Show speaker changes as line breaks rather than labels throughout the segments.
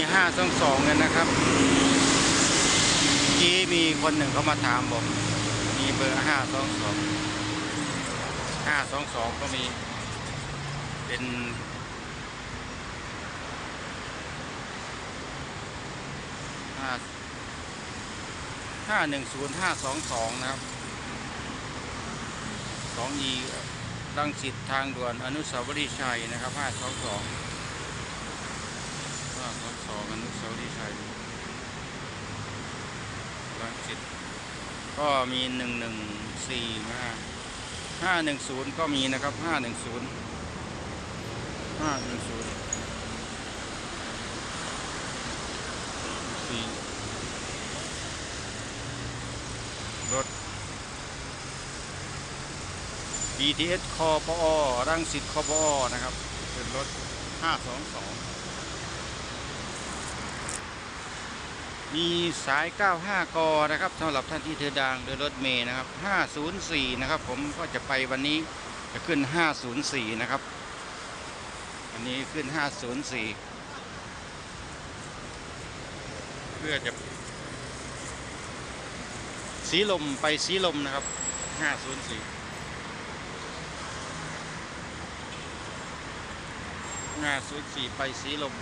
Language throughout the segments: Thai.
มีห้าสองสองกันนะครับกี้มีคนหนึ่งเขามาถามบอกมีเบอร์ห้าสองสองห้าสองสองก็มีเป็น ห้าห้าหนึ่งศูนย์ห้าสองสองนะครับสองยีรังสิตทางด่วนอนุสาวรีย์ชัยนะครับห้าสองสอง สององอนุสาวรีย์ชัยรังสิตก็มีหนึ่งหนึ่งสี่ห้าห้าหนึ่งศูนย์ก็มีนะครับห้าหนึ่งศูนย์ห้าหนึ่งศูนย์สี่รถ BTS คอปอรังสิตคอปอนะครับ เป็นรถ 522 มีสาย 95 กนะครับสำหรับท่านที่เดินทางโดยรถเมย์นะครับ 504 นะครับ ผมก็จะไปวันนี้จะขึ้น 504 นะครับวันนี้ขึ้น 504 เพื่อจะสีลมไปสีลมนะครับ 504 504 ไปสีลม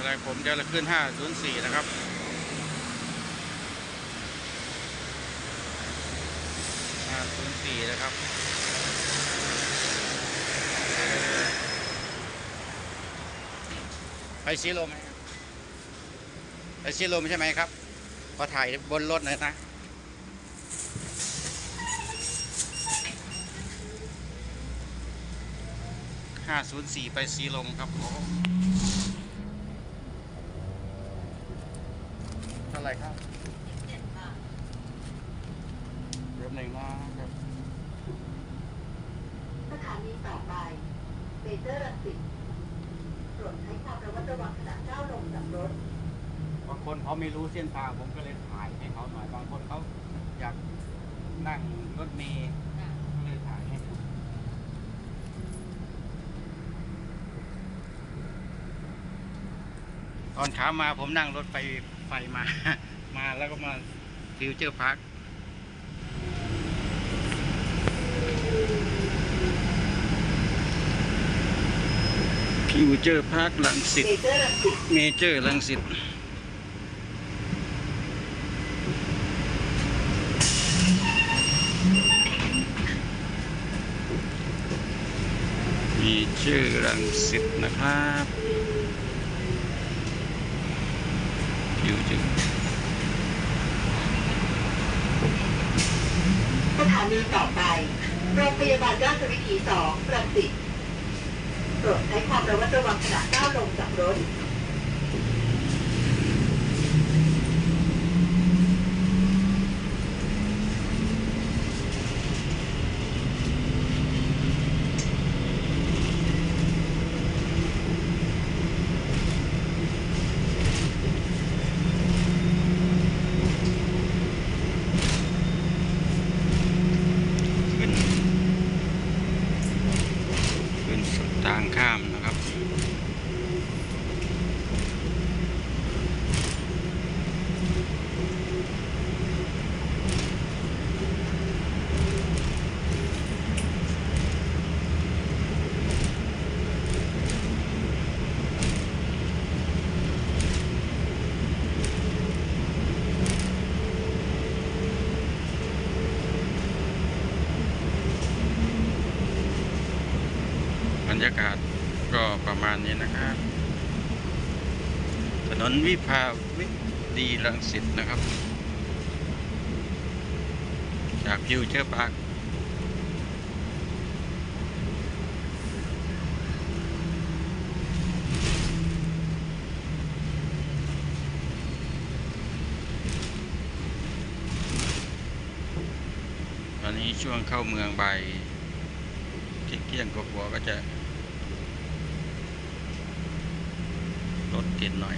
อะไรผมจะขึ้น 504 นะครับ 504 นะครับไปสีลมไปสีลมใช่ไหมครับขอถ่ายบนรถหน่อยนะ504 ไปสีลมครับโอ้ ท่าไหร่ครับรถหนึ่งนะครับ
สถานีต่อไปเมเจอร์รังสิตโปรดใช้ความระมัดระวังขณะก้าวลงจากรถ
บางคนเขาไม่รู้เส้นทางผมก็เลยถ่ายให้เขาหน่อย บางคนเขาอยากนั่งรถเมล์ก็เลยถ่ายให้ดูตอนขามาผมนั่งรถไฟ ไฟมา มาแล้วก็มาฟิวเจอร์พาร์คฟิวเจอร์พาร์คลังสิต
เมเจอร์รังสิต
เมเจอร์ลังสิตเมเจอร์ลังสิตนะครับอยู่จึง
สถานีต่อไป โรงพยาบาลราชวิถีสองรังสิตโปรดใช้ความระมัดระวังขณะก้าวลงจากรถ
ขึ้นขึ้นสุดทางข้ามนะครับ บรรยากาศก็ประมาณนี้นะครับ ถนนวิภาวิดีรังสิตนะครับ จากฟิวเจอร์พาร์ควันนี้ช่วงเข้าเมืองใบเที่ยงกว่าก็จะ ร ถติดหน่อย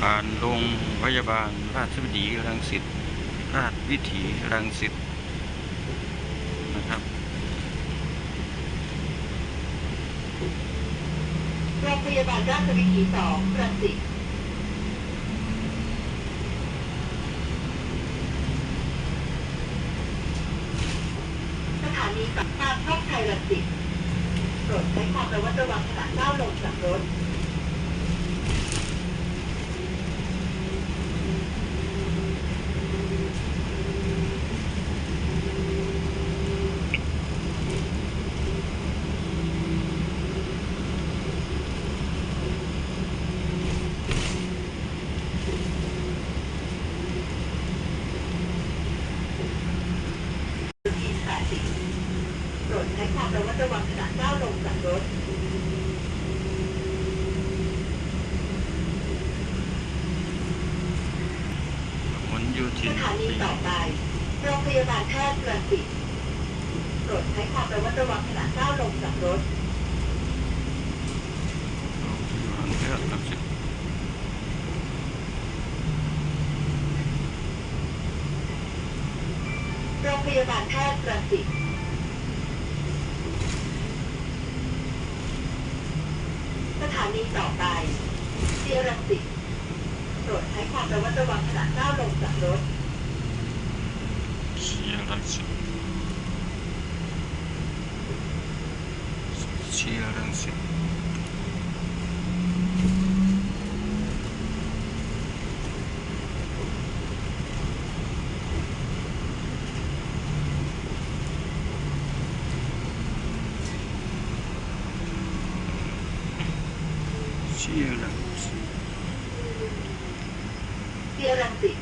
ผ่านโรงพยาบาลราชวิถีรังสิตราชวิถีรังสิตนะครับ
โรงพยาบาลราชวิถีสองรังสิตสถานีสัมภา ลังสิตโปรดใช้ความระมัดระวังขณะก้าวลงจากรถ ดใช้ความระมัดระวังขณะก้าวลงจากรถ
หมุนอยู่
ส
ที่
ถานีต่อไป โรงพยาบาลแพทย์รังสิตโปรดใช้ความระมัดระวังขณะก้าวลงจากรถ
โรงพยาบาลแพทย์รังสิต
โรงพยาบาลแพทย์รังสิตส ถานีต่อไปเที่ยวรังสิตโปรดใช้ความระมัดระวังขณะก้าวลงจากรถ
เที่ยวรังสิตเที่ยวรังสิต เชียร์รังสิต
เชียรังสิต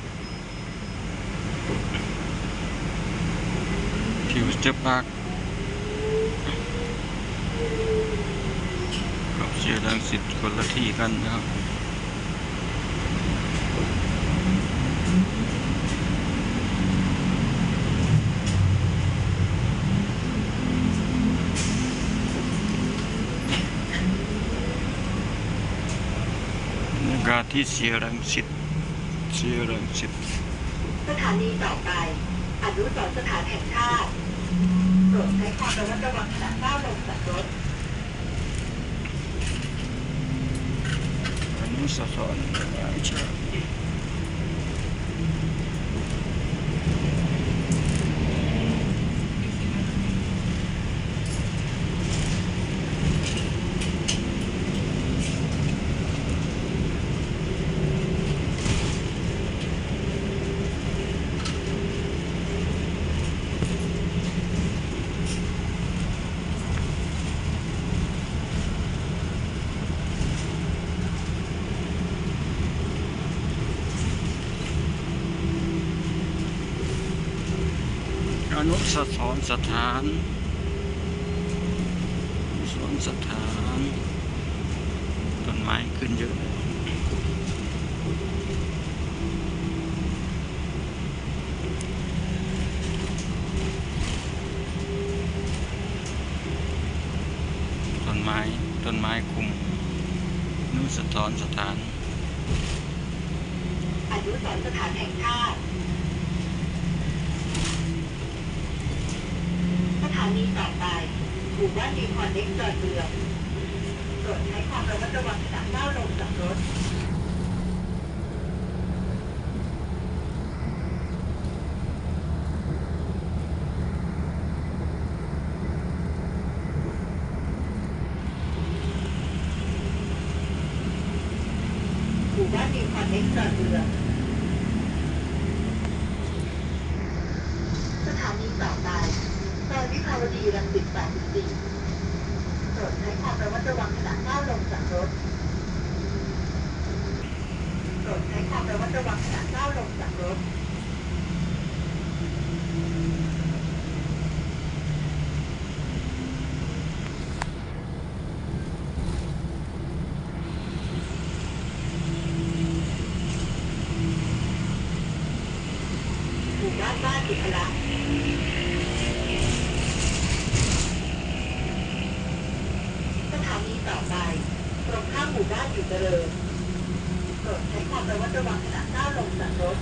ฟิวเจอร์พาร์คกับเชียร์รังสิตคนละที่กันนะครับกาที่เชียร์รังสิตเชียร์รังสิต
สถานีต่อไปอนุสรณ์สถานแห่งชาติ โปรดใช้ความระมัดระวังขณะก้าวลงจากรถ
อนุสรณ์ราชาอนสรสถานอนุสวรสถาน ต้นไม้ขึ้นเยอะเลยต้นไม้ ต้นไม้คุมอนุสาวรสถาน
อนุสรสถานแห่งชาติ สถานีต่อไปหมู่บ้านดีคอนเน็กซ์ดอนเมืองโปรดใช้ความระมัดระวังขณะก้าวลงจากรถหมู่บ้านดีคอนเน็กซ์ดอนเมืองสถานีต่อไป สิบแปดสิบสี่โปรดใช้ความระมัดระวังขณะก้าวลงจากรถโปรดใช้ความระมัดระวังขณะก้าวลงจากรถ หมู่บ้านบ้านสุภลักษณ์สถา นีต่อไป ตรงข้ามหมู่บ้านอยู่เจริญโปรดใช้ความความระมัดระวังขณะก้าวลงจากรถ